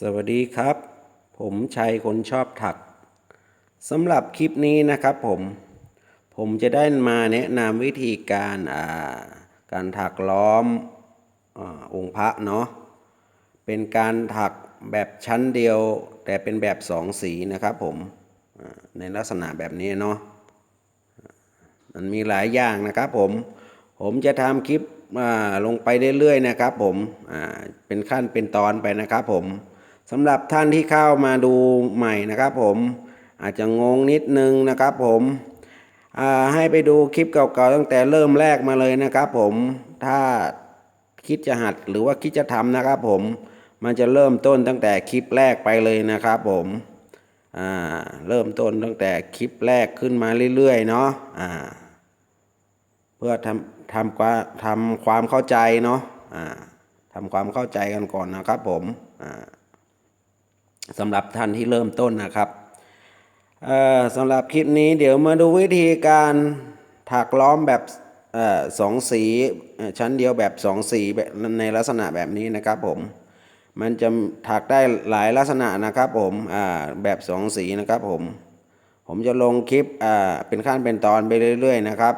สวัสดีครับ ผมชัยคนชอบถักสำหรับคลิปนี้นะครับผม ผมจะได้มาแนะนำวิธีการอ่าการถักล้อมอองค์พระเนาะเป็นการถักแบบชั้นเดียว แต่เป็นแบบสองสีนะครับผมในลักษณะแบบนี้เนาะมันมีหลายอย่างนะครับผม ผมจะทำคลิปลงไปเรื่อยๆนะครับผมเป็นขั้นเป็นตอนไปนะครับผม สำหรับท่านที่เข้ามาดูใหม่นะครับผมอาจจะงงนิดนึงนะครับผมให้ไปดูคลิปเก่าๆตั้งแต่เริ่มแรกมาเลยนะครับผมถ้าคิดจะหัดหรือว่าคิดจะทำนะครับผมมันจะเริ่มต้นตั้งแต่คลิปแรกไปเลยนะครับผมเริ่มต้นตั้งแต่คลิปแรกขึ้นมาเรื่อยๆเนาะเพื่อทำทำความทำความเข้าใจเนาะทำความเข้าใจกันก่อนนะครับผมอ่า สำหรับท่านที่เริ่มต้นนะครับเอ่อสำหรับคลิปนี้เดี๋ยวมาดูวิธีการถักล้อมแบบเอ่อสองสีชั้นเดียวแบบสองสีในลักษณะแบบนี้นะครับผมมันจะถักได้หลายลักษณะนะครับผมอ่าแบบสองสีนะครับผมผมจะลงคลิปอ่าเป็นขั้นเป็นตอนไปเรื่อย ๆ นะครับ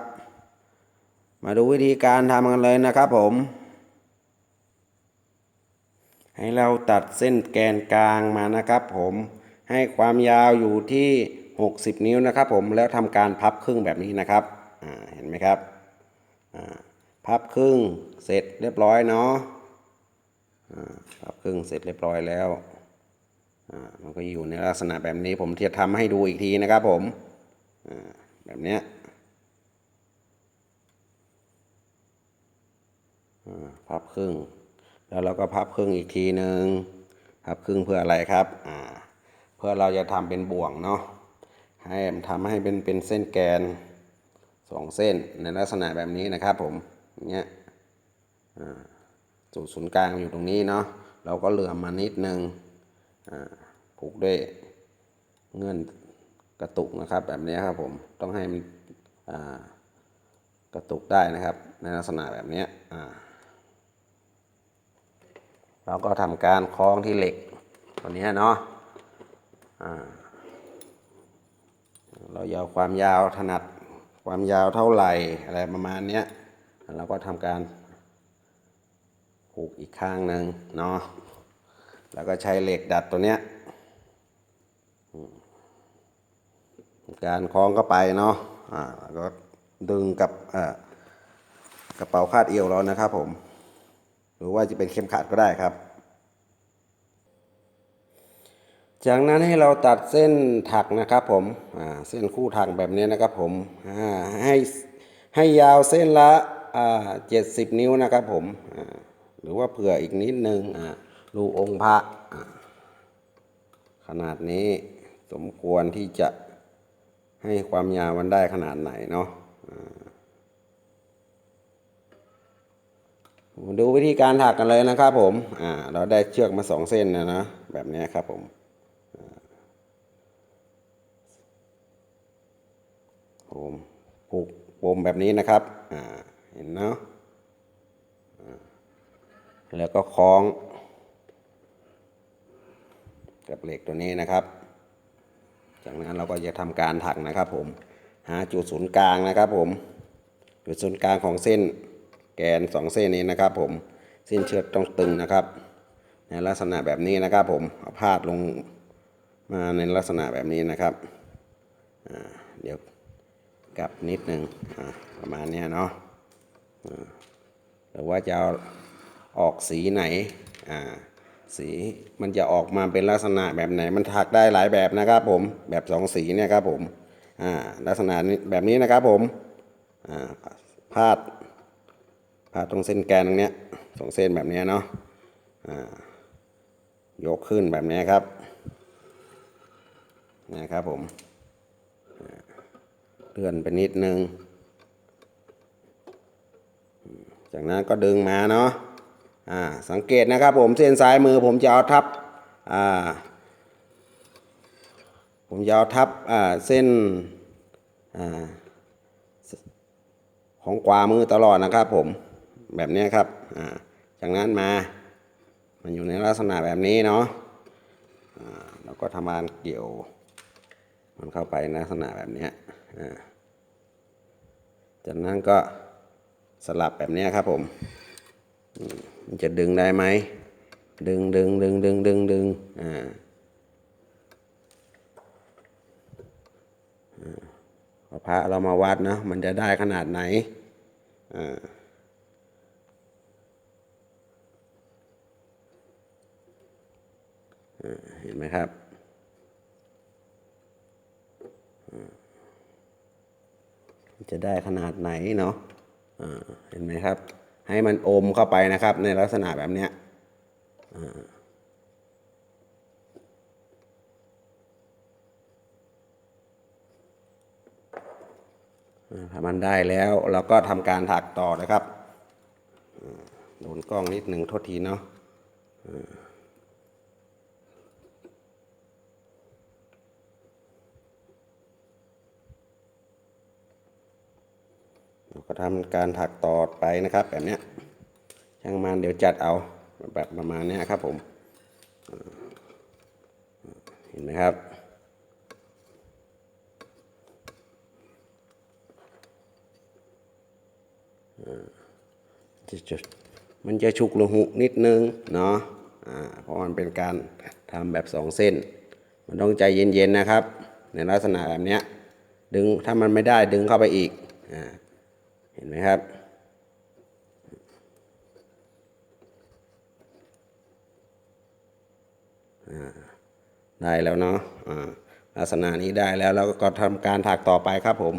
มาดูวิธีการทำกันเลยนะครับผม ให้เราตัดเส้นแกนกลางมานะครับผมให้ความยาวอยู่ที่ 60 นิ้วนะครับผมแล้วทำการพับครึ่งแบบนี้นะครับเห็นไหมครับพับครึ่งเสร็จเรียบร้อยเนาะพับครึ่งเสร็จเรียบร้อยแล้วมันก็อยู่ในลักษณะแบบนี้ผมจะทำให้ดูอีกทีนะครับผมแบบเนี้ยพับครึ่ง แล้วเราก็พับครึ่งอีกทีหนึ่งพับครึ่งเพื่ออะไรครับอ่าเพื่อเราจะทำเป็นบ่วงเนาะให้ทำให้เป็นเป็นเส้นแกนสองเส้นในลักษณะแบบนี้นะครับผมเงี้ยจุดศูนย์กลางอยู่ตรงนี้เนาะเราก็เหลื่อมมานิดนึงอ่าผูกด้วยเงื่อนกระตุกนะครับ แบบนี้ครับผมต้องให้มันกระตุกได้นะครับ ในลักษณะแบบนี้อ่า เราก็ทำการคล้องที่เหล็กตัวนี้เนาะเรายาวความยาวถนัดความยาวเท่าไหร่อะไรประมาณเนี้ยเราก็ทำการผูกอีกข้างหนึ่งเนาะแล้วก็ใช้เหล็กดัดตัวเนี้ยการคล้องเข้าไปเนาะอ่าแล้วก็ดึงกับกระเป๋าคาดเอวเรานะครับผม หรือว่าจะเป็นเข็มขัดก็ได้ครับ จากนั้นให้เราตัดเส้นถักนะครับผมเส้นคู่ถักแบบนี้นะครับผมให้ให้ยาวเส้นละเจ็ดสิบนิ้วนะครับผมหรือว่าเผื่ออีกนิดนึงอ่ารูองค์พระขนาดนี้สมควรที่จะให้ความยาวมันได้ขนาดไหนเนาะอ่ามา ดูวิธีการถักกันเลยนะครับผมอ่าเราได้เชือกมาสองเส้นนะนะแบบนี้ครับผมผมผูกปมแบบนี้นะครับอ่าเห็นเนาะแล้วก็คล้อง กับเหล็กตัวนี้นะครับ จากนั้นเราก็จะทำการถักนะครับผมหาจุดศูนย์กลางนะครับผม จุดศูนย์กลางของเส้น แกนสองเส้นนี้นะครับ ผมเส้นเชือกต้องตึงนะครับในลักษณะแบบนี้นะครับ ผมเอาพาดลงมาในลักษณะแบบนี้นะครับเดี๋ยวกลับนิดหนึ่งประมาณนี้เนาะหรือว่าจะออกสีไหนสีมันจะออกมาเป็นลักษณะแบบไหน มันถักได้หลายแบบนะครับ ผมแบบสองสีเนี่ยครับผมลักษณะแบบนี้นะครับผมพาด พาตรงเส้นแกนตรงเนี้ยสองเส้นแบบนี้เนาะยกขึ้นแบบนี้ครับนะครับผมเลื่อนไปนิดนึง จากนั้นก็ดึงมาเนาะอ่าสังเกตนะครับผมเส้นซ้ายมือผมจะเอาทับผมจะเอาทับเส้นของขวามือตลอดนะครับผม แบบนี้ครับจากนั้นมา มันอยู่ในลักษณะแบบนี้เนาะแล้วก็ทำการเกี่ยว มันเข้าไปในลักษณะแบบนี้จากนั้นก็สลับแบบนี้ครับผมมันจะดึงได้ไหม ดึงดึงดึงดึงดึงดึงอ่าพระเรามาวัดเนาะมันจะได้ขนาดไหนอ่า เห็นไหมครับจะได้ขนาดไหนเนาะเห็นไหมครับ ให้มันอมเข้าไปนะครับ ในลักษณะแบบเนี้ยถ้ามันได้แล้วเราก็ทำการถักต่อนะครับโดนกล้องนิดหนึ่งโทษทีเนาะ เรา ก็ทำการถักต่อไปนะครับ แบบเนี้ยช่างมันเดี๋ยวจัดเอาแบบประมาณนี้ครับผมเห็นไหมครับอ่าจะมันจะฉุกละหุนิดนึงเนาะอ่าเพราะมันเป็นการทำแบบสองเส้น มันต้องใจเย็นๆนะครับ ในลักษณะแบบนี้ดึงถ้ามันไม่ได้ดึงเข้าไปอีกอ่า เห็นไหมครับ ได้แล้วเนาะลักษณะนี้ได้แล้วแล้วก็ทำการถักต่อไปครับผม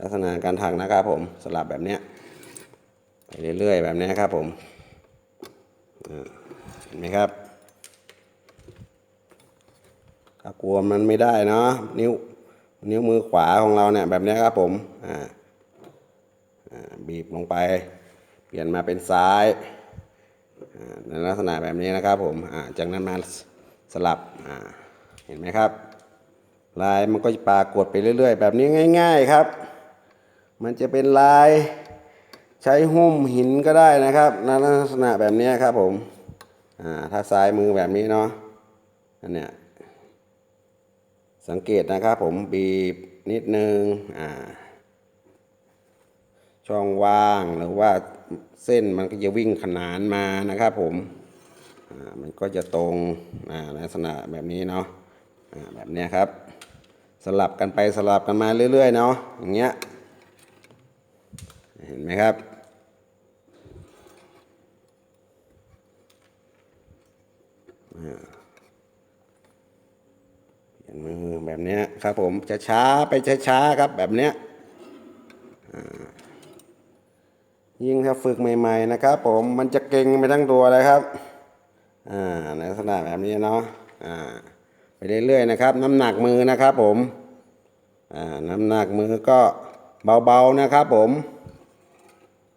ลักษณะการถักนะครับผมสลับแบบเนี้ยไปเรื่อยๆ แบบเนี้ยครับผมเห็นไหมครับ ถ้ากลัวมันไม่ได้เนาะนิ้วนิ้วมือขวาของเราเนี่ยแบบนี้ครับผมอ่าบีบลงไป เปลี่ยนมาเป็นซ้ายในลักษณะแบบนี้นะครับผมอ่าจากนั้นมาสลับอ่าเห็นไหมครับ ลายมันก็จะปรากฏไปเรื่อยๆ แบบนี้ง่าย ๆครับ มันจะเป็นลายใช้หุ้มหินก็ได้นะครับในลักษณะแบบนี้ครับผมอ่าถ้าซ้ายมือแบบนี้เนาะอันเนี้ย สังเกตนะครับผมบีบนิดนึงอ่าช่องว่างหรือว่าเส้นมันก็จะวิ่งขนานมานะครับผมอ่ามันก็จะตรงอ่าลักษณะแบบนี้เนาะอ่าแบบนี้ครับ สลับกันไปสลับกันมาเรื่อย ๆ เนาะอย่างเงี้ยเห็นไหมครับเปลี่ยน มือแบบนี้ครับผมจะช้าๆไปช้าๆครับแบบเนี้ยยิ่งถ้าฝึกใหม่ๆนะครับ ผมมันจะเก่งไปทั้งตัวเลยครับอ่าในลักษณะแบบนี้เนาะอ่าไปเรื่อยๆนะครับ น้ำหนักมือนะครับผมอ่าน้ำหนักมือก็เบาๆนะครับผม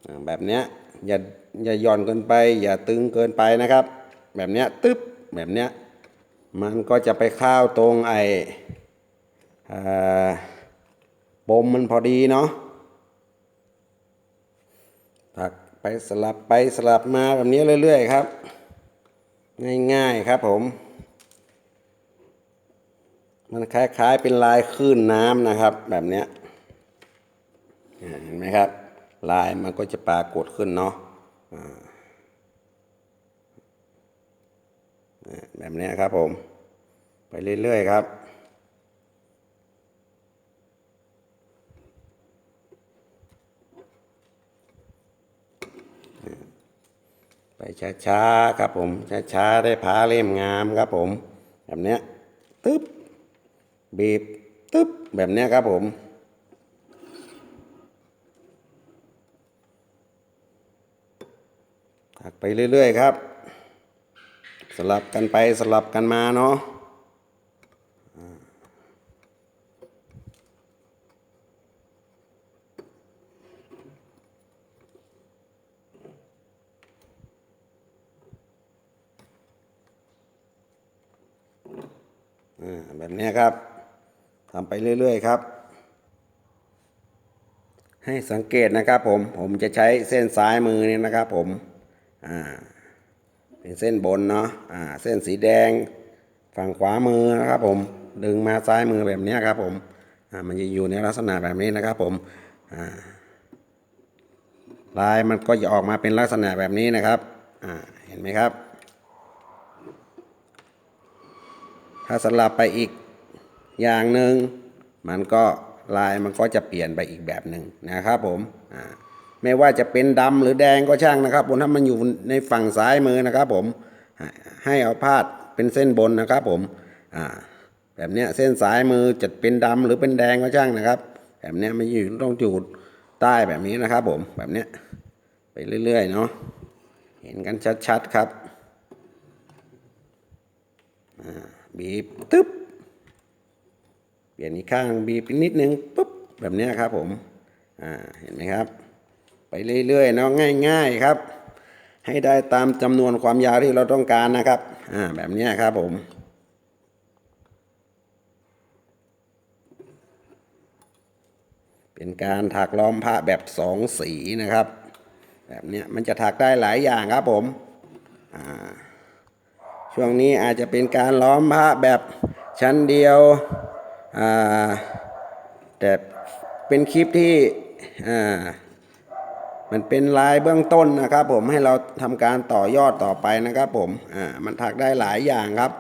อ่าแบบเนี้ยอย่าอย่าหย่อนเกินไป อย่าตึงเกินไปนะครับ แบบเนี้ยตึ๊บแบบเนี้ย มันก็จะไปเข้าวตรงไอ้ปมมันพอดีเนาะถักไปสลับไปสลับมาแบบนี้เรื่อย ๆ ครับ ง่าย ๆ ครับผม มันคล้าย ๆ เป็นลายคลื่นน้ำนะครับ แบบเนี้ยเห็นไหมครับ ลายมันก็จะปรากฏขึ้นเนาะอ่าอ่า แบบนี้ครับผม ไปเรื่อยๆครับ ไปช้าๆครับผม ช้าๆได้ผ้าเล่มงามครับผม แบบนี้ตึ๊บบีบตึ๊บแบบนี้ครับผมถักไปเรื่อย ๆ ครับ สลับกันไปสลับกันมาเนาะอ่าแบบนี้ครับทำไปเรื่อย ๆ ครับ ให้สังเกตนะครับผม ผมจะใช้เส้นซ้ายมือเนี่ยนะครับผม อ่า เป็นเส้นบนเนาะอ่าเส้นสีแดง ฝั่งขวามือนะครับผมดึงมาซ้ายมือแบบนี้ครับผมอ่ามันจะอยู่ในลักษณะแบบนี้นะครับผมอ่าลายมันก็จะออกมาเป็นลักษณะแบบนี้นะครับอ่าเห็นไหมครับ ถ้าสลับไปอีกอย่างหนึ่งมันก็ลายมันก็จะเปลี่ยนไปอีกแบบหนึ่งนะครับผมอ่า ไม่ว่าจะเป็นดำหรือแดงก็ช่างนะครับผมถ้ามันอยู่ในฝั่งซ้ายมือนะครับ ผมให้เอาพาดเป็นเส้นบนนะครับ ผมอ่าแบบนี้เส้นซ้ายมือจะเป็นดำหรือเป็นแดงก็ช่างนะครับ แบบนี้ยมันอยู่ต้องอยู่ใต้แบบนี้นะครับ ผมแบบนี้ไปเรื่อยๆเนาะเห็นกันชัดๆครับบีบตึ๊บเปลี่ยนอีกข้างบีบนิดนึงปุ๊บแบบนี้ครับผมเห็นไหมครับ เรื่อยๆเนาะง่าย ๆครับ ให้ได้ตามจำนวนความยาวที่เราต้องการนะครับอ่าแบบนี้ครับผมเป็นการถักล้อมผ้าแบบสองสีนะครับ แบบนี้มันจะถักได้หลายอย่างครับผมช่วงนี้อาจจะเป็นการล้อมพระแบบชั้นเดียวอ่าแต่เป็นคลิปที่อ่า มันเป็นลายเบื้องต้นนะครับผมให้เราทำการต่อยอดต่อไปนะครับผมอ่ามันถักได้หลายอย่างครับ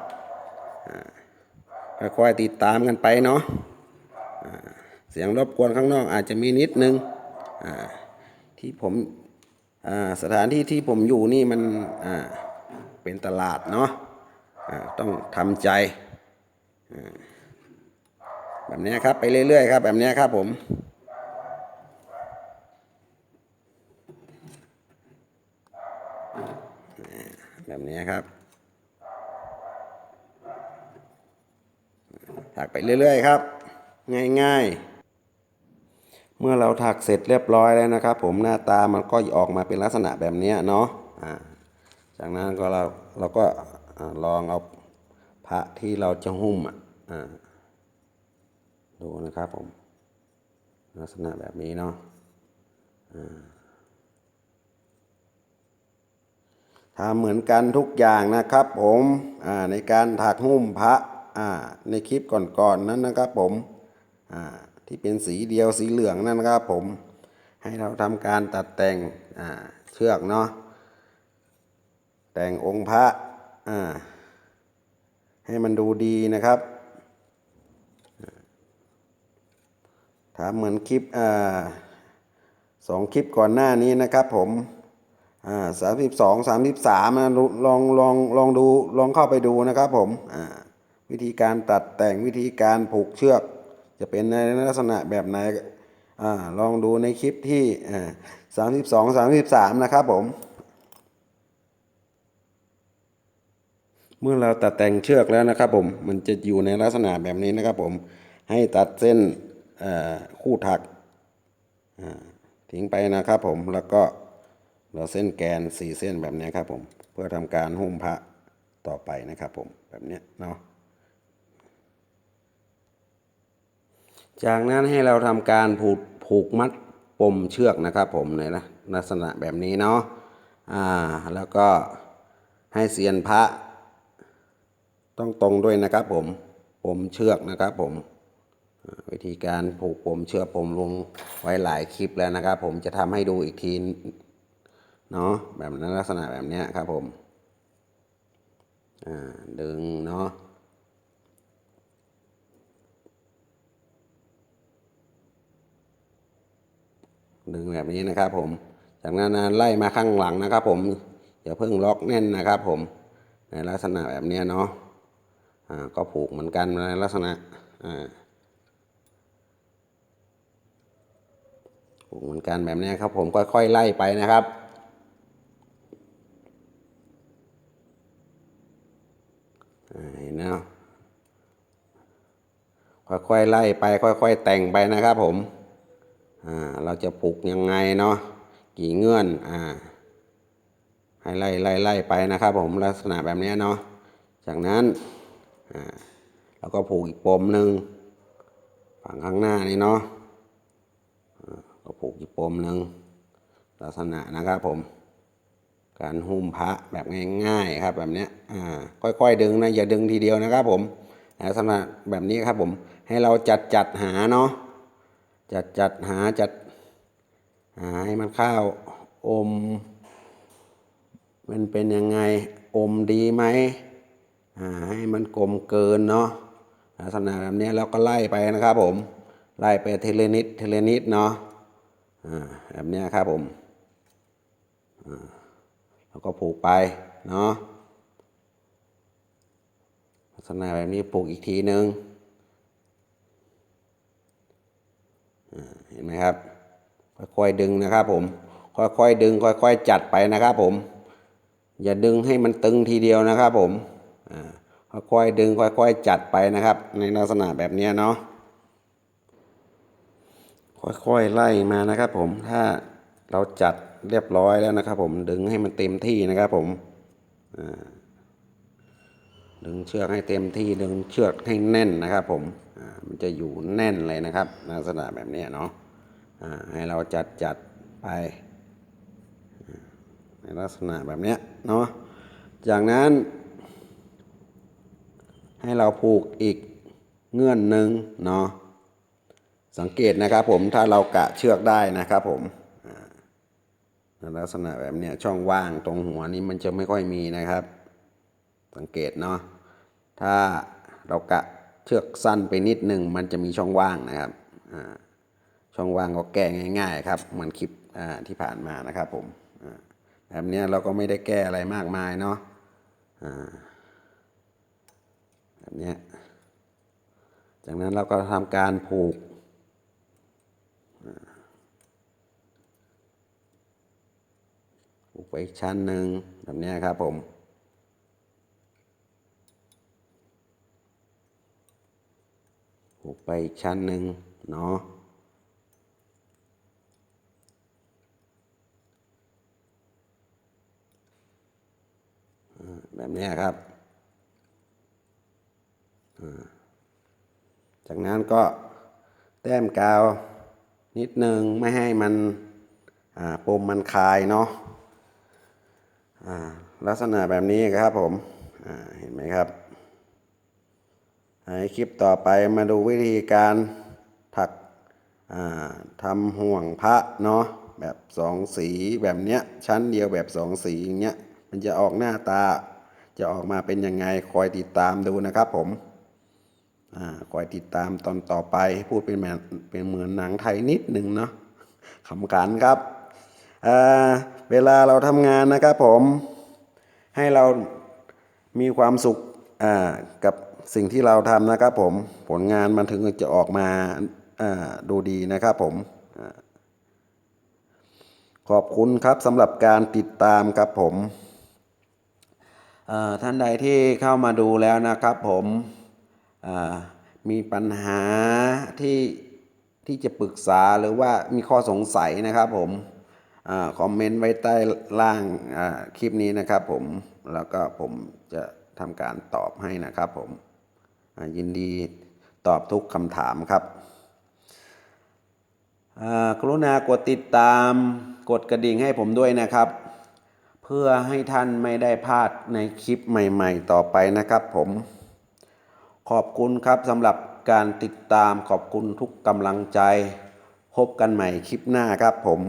ค่อยๆติดตามกันไปเนาะเสียงรบกวนข้างนอกอาจจะมีนิดนึงที่ผมสถานที่ที่ผมอยู่นี่มันเป็นตลาดเนาะต้องทำใจแบบนี้ครับไปเรื่อยๆครับ แบบนี้ครับผม แบบนี้ครับถักไปเรื่อยๆครับ ง่ายๆ เมื่อเราถักเสร็จเรียบร้อยแล้วนะครับ ผมหน้าตามันก็ออกมาเป็นลักษณะแบบนี้เนาะอ่าจากนั้นก็เราเราก็ลองเอาพระที่เราจะหุ้มอะดูนะครับผม ลักษณะแบบนี้เนาะอ่า ทำเหมือนกันทุกอย่างนะครับผมในการถักหุ้มพระในคลิปก่อนๆนนั้นนะครับผมที่เป็นสีเดียวสีเหลืองนั่นนะครับผม ให้เราทำการตัดแต่งเชือกเนาะแต่งองค์พระให้มันดูดีนะครับถามเหมือนคลิปอสองคลิปก่อนหน้านี้นะครับผม อ่าสามสิบสองสามสิบสามลองลองลองลองดูลองเข้าไปดูนะครับผมอ่าวิธีการตัดแต่งวิธีการผูกเชือก จะเป็นในลักษณะแบบไหนอ่าลองดูในคลิปที่อ่าสามสิบสองสามสิบสามนะครับผมเมื่อเราตัดแต่งเชือกแล้วนะครับผมมันจะอยู่ในลักษณะแบบนี้นะครับผมให้ตัดเส้นคู่ถักทิ้งไปนะครับผมแล้วก็ เหลือเส้นแกนสี่เส้นแบบนี้ครับผมเพื่อทำการหุ้มพระต่อไปนะครับผมแบบนี้เนาะจากนั้นให้เราทำการผูกผูกมัดปมเชือกนะครับผมในลักษณะแบบนี้เนาะอ่าแล้วก็ให้เสียนพระ ต้องตรงด้วยนะครับผมปมเชือกนะครับผมวิธีการผูกปมเชือกผมลงไว้หลายคลิปแล้วนะครับ ผมจะทำให้ดูอีกที เนาะแบบนั้นลักษณะแบบเนี้ยครับผมดึงเนาะดึงแบบนี้นะครับผม จากนั้นไล่มาข้างหลังนะครับผมอย่าเพิ่งล็อกแน่นนะครับผม ในลักษณะแบบเนี้ยเนาะอ่าก็ผูกเหมือนกันในลักษณะอ่าผูกเหมือนกันแบบนี้ครับผมค่อยๆไล่ไปนะครับอ่าเห็ นะค่อยๆไล่ไป ค่อย ๆ แต่งไปนะครับผมอ่าเราจะผูกยังไงเนาะกี่เงื่อนอ่าให้ไล่ไล่ไล่ไปนะครับผมลักษณะแบบนี้เนาะจากนั้นอ่าแล้วก็ผูกอีกปมหนึ่งฝั่งข้างหน้านี่เนาะก็ผูกอีกปมหนึ่งลักษณะนะครับผม การหุ้มพระแบบง่ายๆครับแบบนี้อ่าค่อยๆดึงนะอย่าดึงทีเดียวนะครับผมลักษณะแบบนี้ครับผมให้เราจัดจัดหาเนาะจัดจัดหาจัดหาให้มันเข้าอม มันเป็นยังไงอมดีไหมอ่าให้มันกลมเกินเนาะลักษณะแบบนี้เราก็ไล่ไปนะครับผมไล่ไปเทเลนิดเทเลนิดเนาะอ่าแบบนี้ครับผมอ่า แล้วก็ผูกไปเนาะลักษณะแบบนี้ผูกอีกทีนึงอ่าเห็นไหมครับ ค่อยๆดึงนะครับผม ค่อยๆดึง ค่อยๆจัดไปนะครับผม อย่าดึงให้มันตึงทีเดียวนะครับผมค่อยๆดึง ค่อยๆจัดไปนะครับ ในลักษณะแบบนี้เนาะค่อยๆไล่มานะครับผมถ้า เราจัดเรียบร้อยแล้วนะครับ ผมดึงให้มันเต็มที่นะครับ ผมอ่าดึงเชือกให้เต็มที่ดึงเชือกให้แน่นนะครับ ผมอ่ามันจะอยู่แน่นเลยนะครับลักษณะแบบนี้เนาะอ่าให้เราจัดจัดไปในลักษณะแบบนี้เนาะจากนั้น ให้เราผูกอีกเงื่อนหนึ่งเนาะสังเกตนะครับผมถ้าเรากะเชือกได้นะครับผม ลักษณะแบบเนี้ยช่องว่างตรงหัวนี้มันจะไม่ค่อยมีนะครับ สังเกตเนาะถ้าเรากะเชือกสั้นไปนิดหนึ่งมันจะมีช่องว่างนะครับช่องว่างก็แก้ง่าย ๆ ครับเหมือนคลิปที่ผ่านมานะครับผมแบบนี้เราก็ไม่ได้แก้อะไรมากมายเนาะแบบนี้จากนั้นเราก็ทำการผูก ผูกไปอีกชั้นหนึ่งแบบนี้ครับผมผูกไปอีกชั้นหนึ่งเนาะแบบนี้ครับจากนั้นก็แต้มกาวนิดนึงไม่ให้มันปมมันคายเนาะ ลักษณะแบบนี้ครับผมเห็นไหมครับในคลิปต่อไปมาดูวิธีการถักอ่าทำห่วงพระเนาะแบบสองสีแบบเนี้ยชั้นเดียวแบบสองสีอย่างเงี้ยมันจะออกหน้าตา จะออกมาเป็นยังไงคอยติดตามดูนะครับผมอคอยติดตามตอนต่อไปพูดเป็นเหมือนเป็นเหมือนหนังไทยนิดหนึ่งเนาะขำขันครับอ่า เวลาเราทำงานนะครับผม ให้เรามีความสุขกับสิ่งที่เราทำนะครับผม ผลงานมันถึงจะออกมาดูดีนะครับผม ขอบคุณครับสำหรับการติดตามครับผมท่านใดที่เข้ามาดูแล้วนะครับผมมีปัญหาที่ที่จะปรึกษาหรือว่ามีข้อสงสัยนะครับผม คอมเมนต์ไว้ใต้ล่างอ่าคลิปนี้นะครับผมแล้วก็ผมจะทำการตอบให้นะครับผมยินดีตอบทุกคำถามครับอ่ากรุณากดติดตามกดกระดิ่งให้ผมด้วยนะครับ เพื่อให้ท่านไม่ได้พลาดในคลิปใหม่ ๆ ต่อไปนะครับผม ขอบคุณครับสำหรับการติดตามขอบคุณทุกกำลังใจ พบกันใหม่คลิปหน้าครับผม